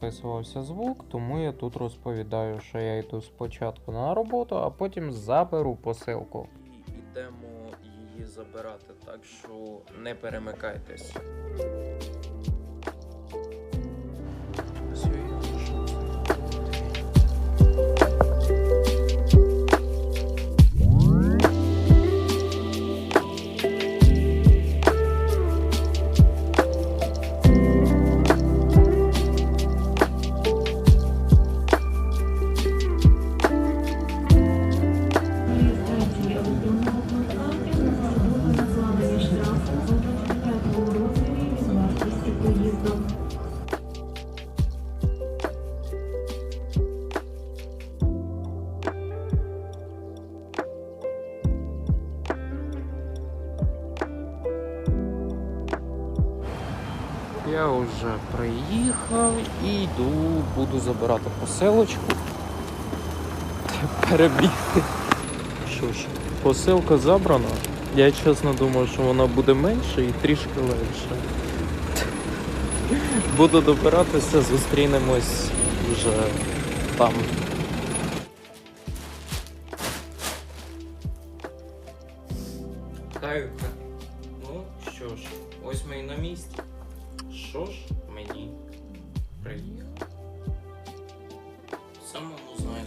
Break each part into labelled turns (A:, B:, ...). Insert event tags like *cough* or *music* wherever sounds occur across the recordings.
A: записувався звук, тому я тут розповідаю, що я йду спочатку на роботу, а потім заберу посилку. І йдемо її забирати, так що не перемикайтесь. Йду, буду забирати посилочку. Перебігти. Що ж, посилка забрана. Я чесно думав, що вона буде менше і трішки легше. Буду добиратися, зустрінемось вже там. Каюка. Ну що ж, ось ми і на місці. Що ж мені приїхав?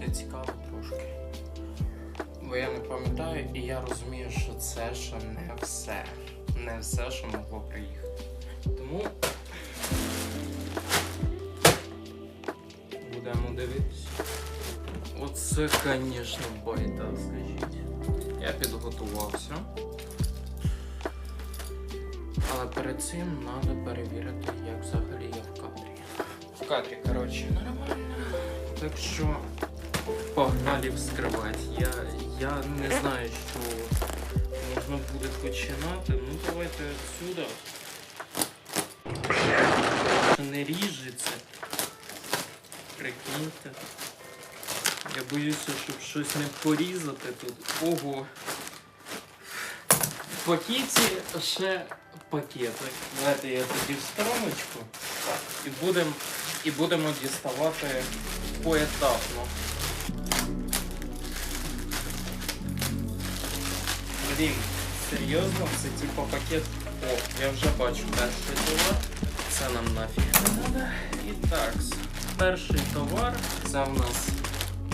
A: Знаєте, цікаво трошки. Бо я не пам'ятаю, і я розумію, що це ще не все. Не все, що могло приїхати. Тому будемо дивитися. Оце, звісно, байда, скажіть. Я підготувався. Але перед цим треба перевірити, як взагалі я в кадрі. В кадрі, коротше, нормально. Так що погнали вскривати. Я, я не знаю, що можна буде починати. Ну давайте отсюда. Не ріжеться. Прикиньте. Я боюся, щоб щось не порізати тут. Ого. В пакеті ще пакетик. Давайте я тоді в стороночку. І будемо і будемо діставати поетапно. Блін, серйозно, це типа пакет. О, я вже бачу перший товар. Це нам нафіг не треба. І так, перший товар це в нас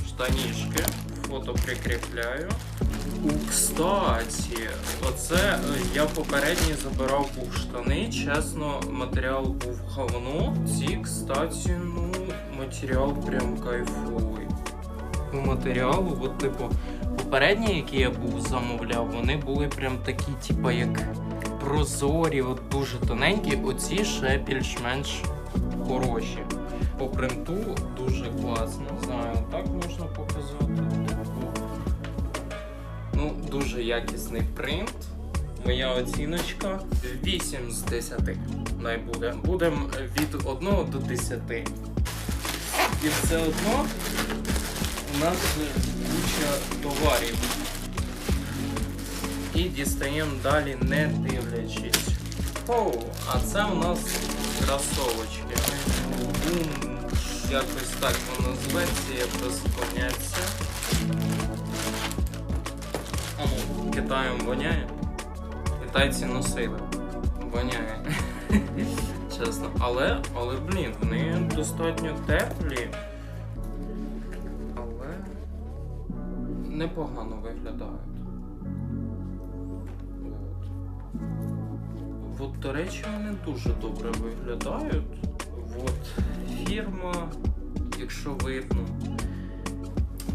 A: штанішки. Фото прикріпляю. У, кстати, оце е, я попередній забирав був штани. Чесно, матеріал був говно. Ці, кстати, ну, матеріал прям кайфовий. У матеріалу, от, типу, попередні, які я був замовляв, вони були прям такі, типу, як прозорі, от дуже тоненькі. Оці ще більш-менш хороші. По принту дуже класно. Знаю, так можна показати. Ну, дуже якісний принт. Моя оціночка 8 з 10. Най буде. Будемо від 1 до 10. І все одно у нас куча товарів. І дістаємо далі, не дивлячись. Оу, а це у нас кросовочки. Бум, якось так воно зветься, я просто поняття. Китаєм воняє. Китайці носили. Воняє. *laughs* Чесно. Але, але, блін, вони достатньо теплі. Непогано виглядають. От. От, до речі, вони дуже добре виглядають. От фірма, якщо видно.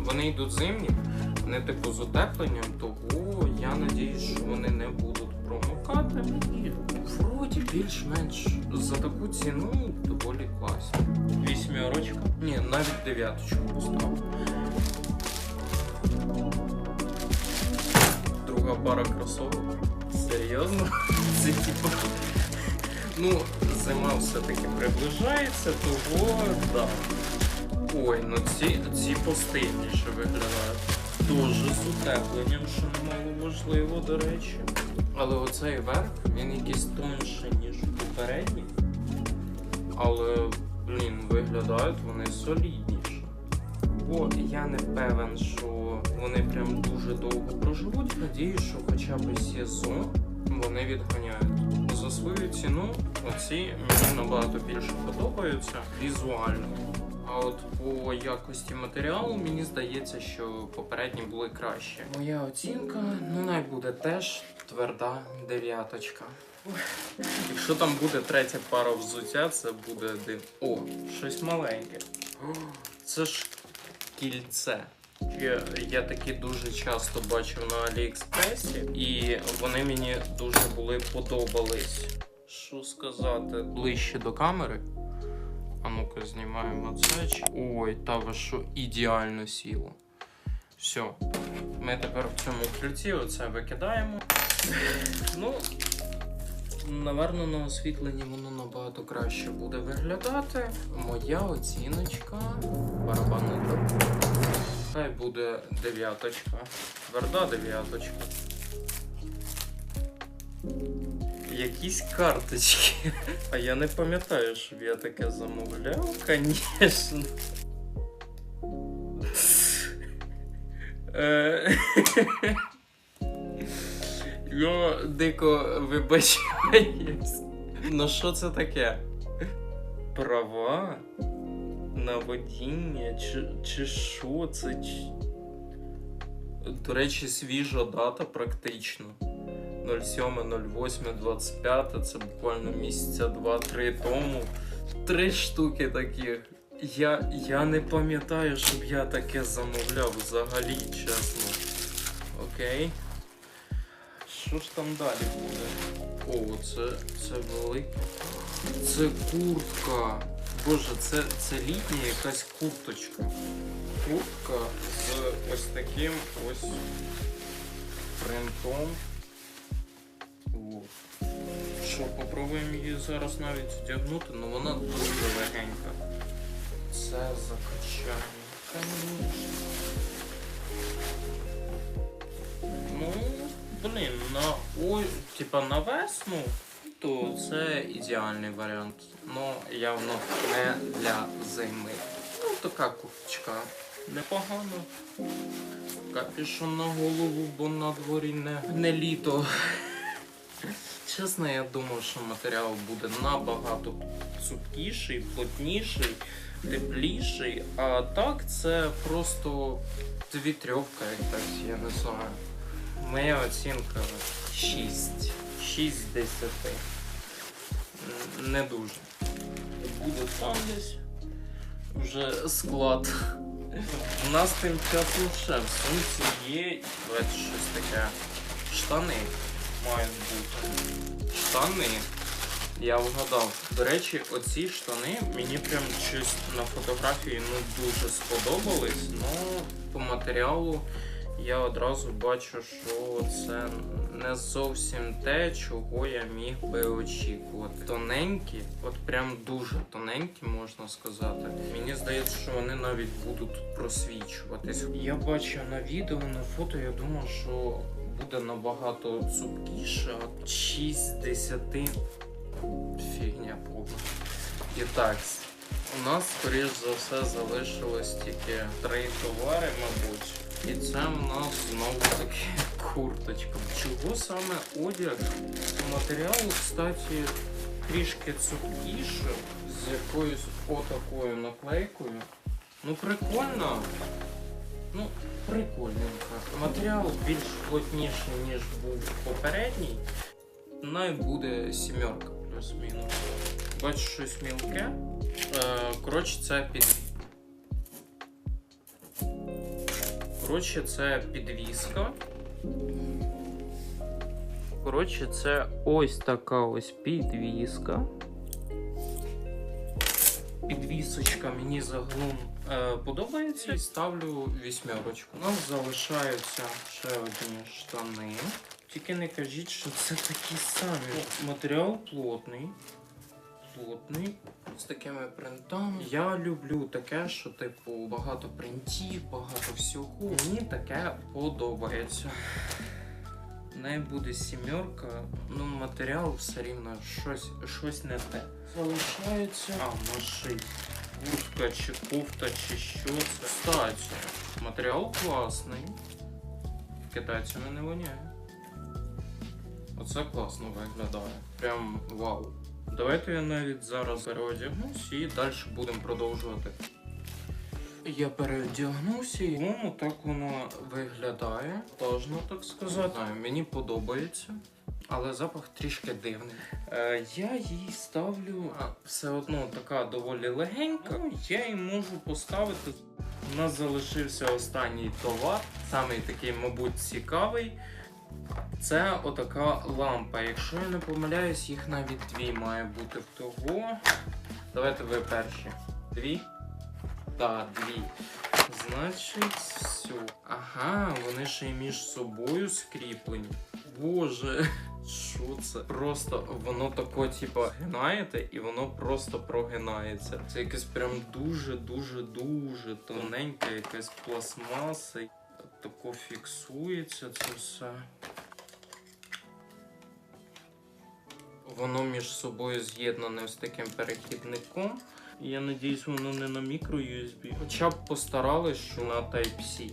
A: Вони йдуть зимні, вони типу з утепленням, того я надіюсь, що вони не будуть промокати. І вроді більш-менш за таку ціну доволі класні. Вісьмерочка. Ні, навіть дев'яточку поставив. Пара кросовок. Серйозно? *laughs* Це типу. Ну, зима все-таки приближається, того да. Ой, ну ці, ці постильніше виглядають. Дуже з утепленням, що немало важливо, до речі. Але оцей верх, він якийсь тонший, ніж попередній. Але блін, виглядають вони солідніше. Бо я не певен, що дуже довго проживуть. Надіюсь, що хоча б сезон вони відганяють. За свою ціну оці мені набагато більше подобаються візуально. А от по якості матеріалу мені здається, що попередні були краще. Моя оцінка, ну най буде теж тверда дев'яточка. Якщо там буде третя пара взуття, це буде див. О, щось маленьке. Це ж кільце. Я, я такі дуже часто бачив на Аліекспресі, і вони мені дуже були подобались. Що сказати? Ближче до камери. А ну-ка, знімаємо це. Ой, та ви що ідеально сіло. Все. Ми тепер в цьому кільці оце викидаємо. Ну, Наверно, на освітленні воно набагато краще буде виглядати. Моя оціночка барабанна. Хай буде дев'яточка. Тверда дев'яточка. Якісь карточки. А я не пам'ятаю, щоб я таке замовляв, звісно. Е, Я дико вибачаюсь. Ну що це таке? Права? На водіння? Чи, чи що це? Чи... До речі, свіжа дата практично. 07.08.25, це буквально місяця 2-3 тому. Три штуки таких. Я, я не пам'ятаю, щоб я таке замовляв взагалі, чесно. Окей. Що ж там далі буде? О, це, це велике. Це куртка. Боже, це, це літня якась курточка. Куртка з ось таким ось принтом. От. Що, попробуємо її зараз навіть одягнути, але вона дуже легенька. Це закачання. Ну, блін, на ой, типа на весну, то це ідеальний варіант. Ну, явно не для зими. Ну, така курточка непогана. Капюшон на голову, бо на дворі не, не літо. Чесно, я думав, що матеріал буде набагато цупкіший, плотніший, тепліший, а так це просто вітрьовка якась, я не знаю. Моя оцінка 6. 6 з 10. Не дуже. Буде там десь вже склад. У нас тим часом ще в сумці є давайте щось таке. Штани мають бути. Штани. Я вгадав. До речі, оці штани мені прям щось на фотографії ну дуже сподобались. Ну, по матеріалу я одразу бачу, що це не зовсім те, чого я міг би очікувати. Тоненькі, от прям дуже тоненькі, можна сказати. Мені здається, що вони навіть будуть просвічуватись. Я бачив на відео, на фото, я думав, що буде набагато цупкіше. От 6 10 фігня повна. І так, у нас, скоріш за все, залишилось тільки три товари, мабуть. І це в нас знову таки курточка. Чого саме одяг по матеріалу, кстати, трішки цупкіше, з якоюсь отакою наклейкою. Ну, прикольно. Ну, прикольненько. Матеріал більш плотніший, ніж був попередній. Най буде сімерка плюс-мінус. Бачу щось мілке. Е, коротше, це під. Коротше, це підвіска. Коротше, це ось така ось підвіска. Підвісочка мені загалом е, подобається і ставлю вісьмерочку. У нас залишаються ще одні штани. Тільки не кажіть, що це такі самі. Матеріал плотний. Плотний. З такими принтами. Я люблю таке, що типу багато принтів, багато всього. Мені таке подобається. В неї буде сімерка, ну матеріал все рівно щось, щось не те. Залишається. А, нашить. Куртка чи кофта, чи що це. Кстати, матеріал класний. Китайцями не воняє. Оце класно виглядає. Прям вау. Давайте я навіть зараз переодягнусь і далі будемо продовжувати. Я переодягнувся і ну, так воно виглядає. Тожно, так сказати. Знаю, мені подобається. Але запах трішки дивний. Е, я їй ставлю а, все одно така доволі легенька. Ну, я їй можу поставити. У нас залишився останній товар, самий такий, мабуть, цікавий. Це отака лампа. Якщо я не помиляюсь, їх навіть дві має бути в того. Давайте ви перші. Дві? Так, дві. Значить, все. Ага, вони ще й між собою скріплені. Боже, *laughs* що це? Просто воно тако, типа, гинаєте, і воно просто прогинається. Це якесь прям дуже-дуже дуже тоненьке, якась пластмаса. Тако фіксується це все. Воно між собою з'єднане з таким перехідником. Я надіюсь, воно не на мікро USB. Хоча б постарались, що на Type-C.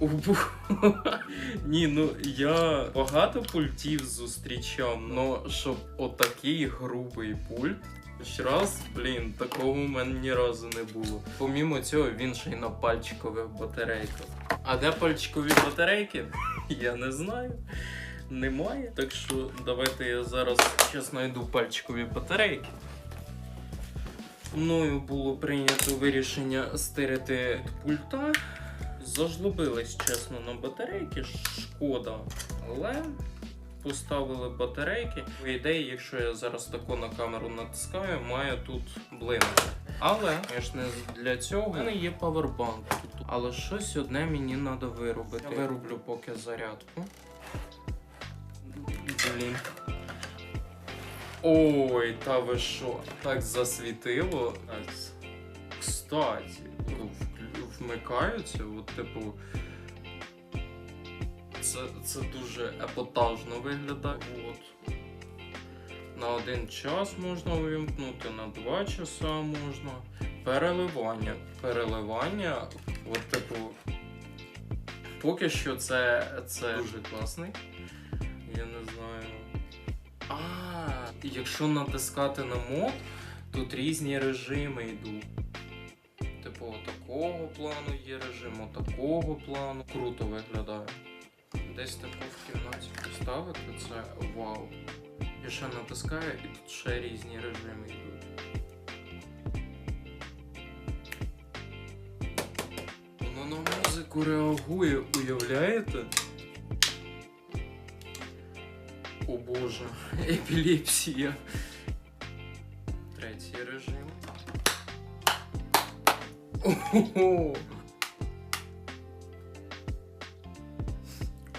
A: *laughs* Ні, ну я багато пультів зустрічав, але щоб отакий грубий пульт. Хоч раз, блін, такого в мене ні разу не було. Помімо цього, він ще й на пальчикових батарейках. А де пальчикові батарейки? *laughs* Я не знаю. Немає. Так що давайте я зараз зараз знайду пальчикові батарейки. Мною було прийнято вирішення стирити пульта. Зажлобились, чесно, на батарейки. Шкода. Але поставили батарейки. По ідеї, якщо я зараз тако на камеру натискаю, має тут блимати. Але, звісно, для цього в мене є павербанк тут. Але щось одне мені треба виробити. Я вироблю поки зарядку. Блін. Ой, та ви що? Так засвітило. Кстати, ну, вмикаються, от, типу. Це, це дуже епатажно виглядає. От. На один час можна увімкнути, на два часа можна. Переливання. Переливання, от, типу. Поки що це, це дуже класний. Я не знаю. А, якщо натискати на мод, тут різні режими йдуть. Типу, такого плану є режим, такого плану. Круто виглядає. Десь таку в кімнаті поставити, це вау. Я ще натискаю і тут ще різні режими йдуть. На реагує, уявляєте? О боже, *laughs* епілепсія. Третій режим. Ого!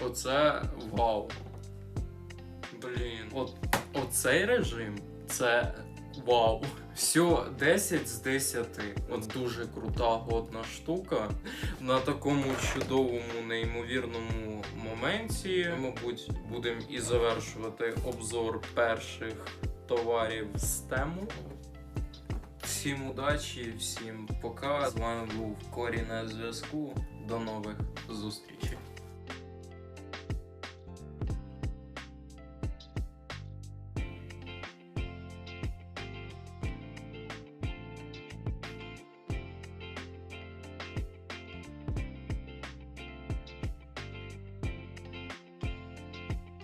A: Оце вау. Блін. От, оцей режим це вау. Все 10 з 10. От дуже крута годна штука. На такому чудовому, неймовірному моменті, мабуть, будемо і завершувати обзор перших товарів з тему. Всім удачі, всім пока. З вами був Корі на зв'язку. До нових зустрічей.